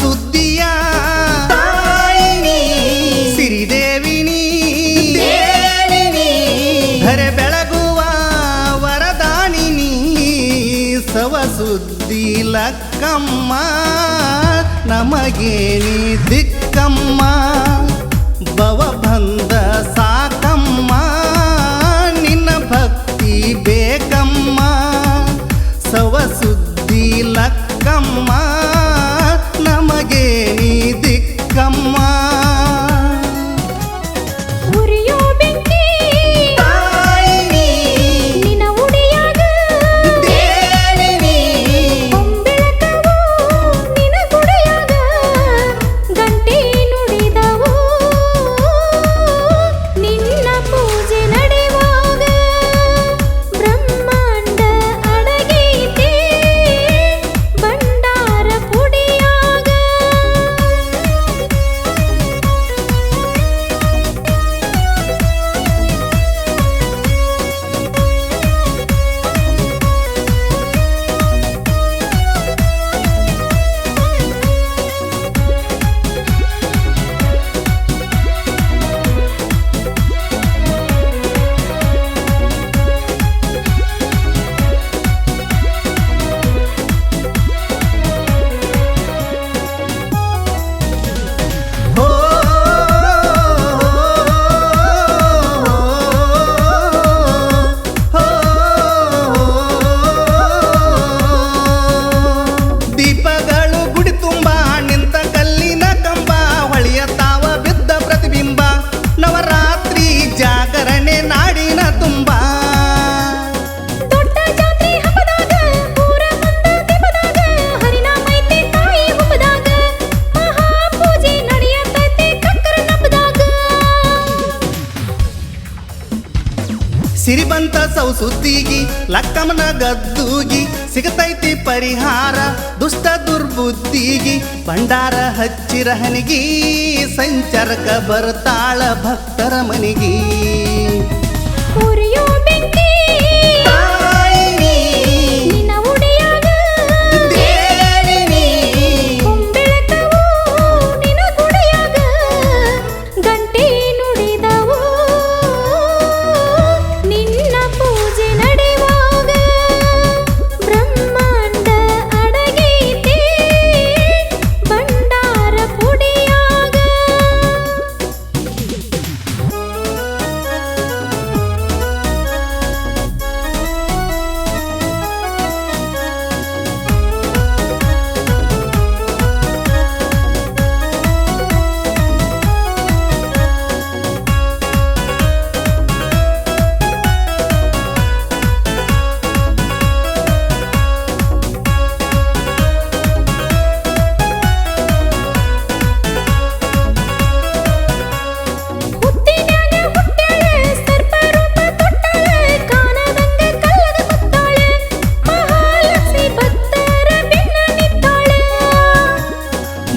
ಸುದ್ದಿಯ ತಾಯಿನಿ. ಸಿರಿದೇವಿನಿ. ದೇವಿನಿ. ಧರೆ ಬೆಳಗುವ ವರದಾನಿನಿ. ಸವಸುದ್ದಿ ಲಕ್ಕಮ್ಮ ನಮಗೇನಿ ದಿಕ್ಕಮ್ಮ. ಸಿರಿಬಂತ ಸೌ ಸುದ್ದಿಗಿ ಲಕ್ಕಮ್ಮನ ಗದ್ದೂಗಿ, ಸಿಗತೈತಿ ಪರಿಹಾರ, ದುಷ್ಟ ದುರ್ಬುದ್ಧಿಗಿ, ಭಂಡಾರ ಹಚ್ಚಿರಹನಿಗಿ ಸಂಚಾರಕ ಬರ್ತಾಳ ಭಕ್ತರ ಮನಿಗಿ.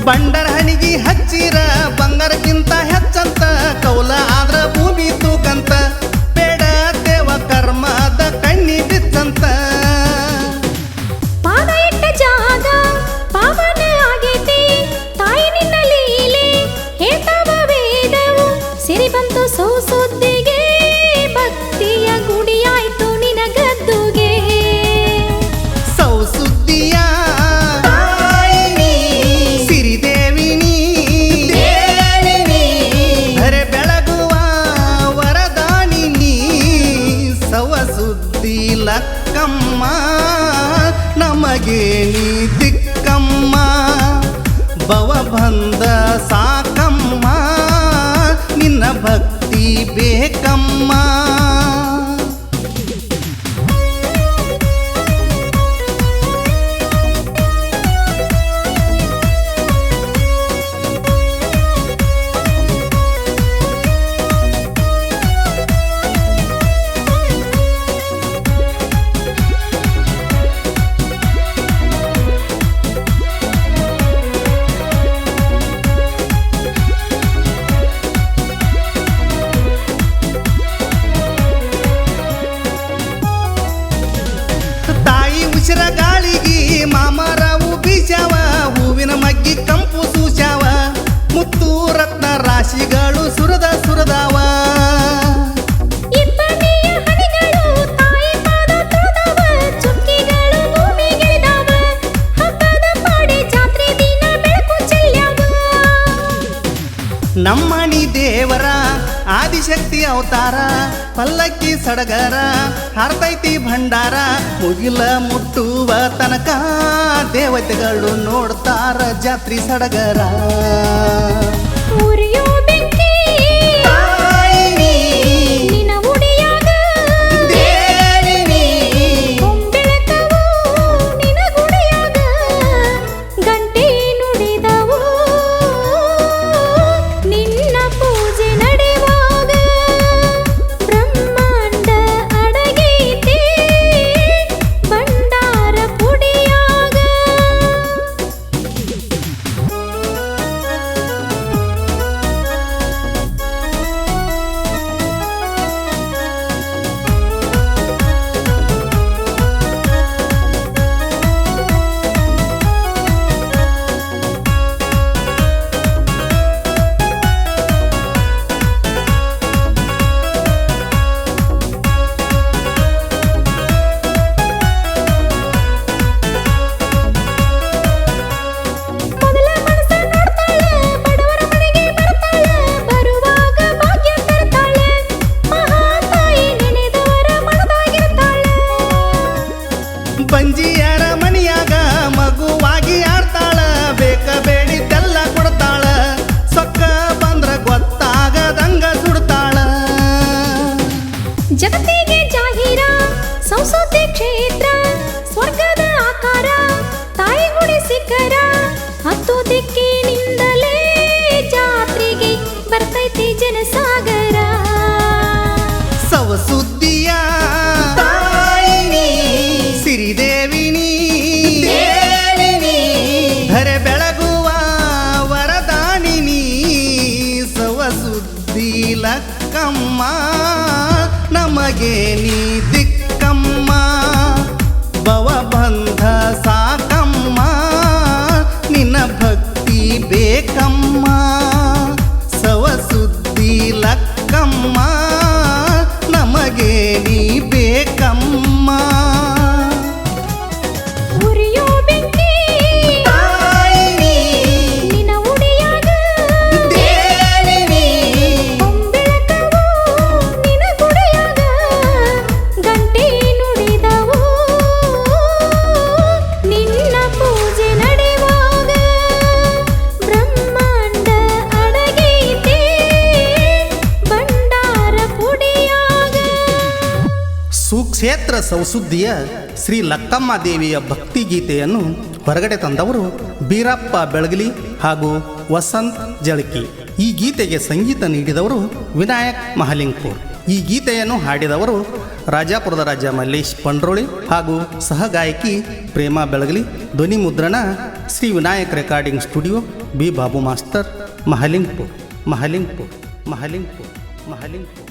ಬಂಡರ ಹನಿಗಿ ಹಚ್ಚಿರ ಬಂಗಾರಕ್ಕಿಂತ வந்த சா ನಮ್ಮಣಿ ದೇವರ, ಆದಿಶಕ್ತಿ ಅವತಾರ, ಪಲ್ಲಕ್ಕಿ ಸಡಗರ, ಹರ್ತೈತಿ ಭಂಡಾರ, ಮುಗಿಲ ಮುಟ್ಟುವ ತನಕ ದೇವತೆಗಳು ನೋಡ್ತಾರ ಜಾತ್ರಿ ಸಡಗರ. ಬಂಜಿಯರ ಮನಿಯಾಗ ಮಗುವಾಗಿ ಆಡ್ತಾಳ, ಬೇಕ ಬೇಡಿದ್ದೆಲ್ಲ ಕೊಡ್ತಾಳ, ಸೊಕ್ಕ ಬಂದ್ರ ಗೊತ್ತಾಗದಂಗ ಸುಡ್ತಾಳ. ಜಗತ್ತಿಗೆ ಜಾಹೀರ ಸಂಸದೆ ಕ್ಷೇತ್ರ, ಸ್ವರ್ಗದ ಆಕಾರ ತಾಯಿ ಗುಡಿ ಸಿಕ್ಕರ ಹತ್ತು ದಿಕ್ಕಿನಿಂದಲೇ ನಮಗೆ ನೀ ಸುಕ್ಷೇತ್ರ ಸೌಸುದ್ದಿಯ ಶ್ರೀ ಲಕ್ಕಮ್ಮ ದೇವಿಯ ಭಕ್ತಿ ಗೀತೆಯನ್ನು ಹೊರಗಡೆ ತಂದವರು ಬೀರಪ್ಪ ಬೆಳಗಲಿ ಹಾಗೂ ವಸಂತ್ ಜಳಕಿ. ಈ ಗೀತೆಗೆ ಸಂಗೀತ ನೀಡಿದವರು ವಿನಾಯಕ್ ಮಹಲಿಂಗ್ಪುರ್. ಈ ಗೀತೆಯನ್ನು ಹಾಡಿದವರು ರಾಜಾಪುರದ ರಾಜ ಮಲ್ಲೇಶ್ ಪಂಡ್ರೋಳಿ ಹಾಗೂ ಸಹಗಾಯಕಿ ಪ್ರೇಮಾ ಬೆಳಗಲಿ, ಧ್ವನಿ ಮುದ್ರಣ Shri Vinayak recording studio B Babu master Mahalingpur. Mahalingpur Mahalingpur Mahalingpur.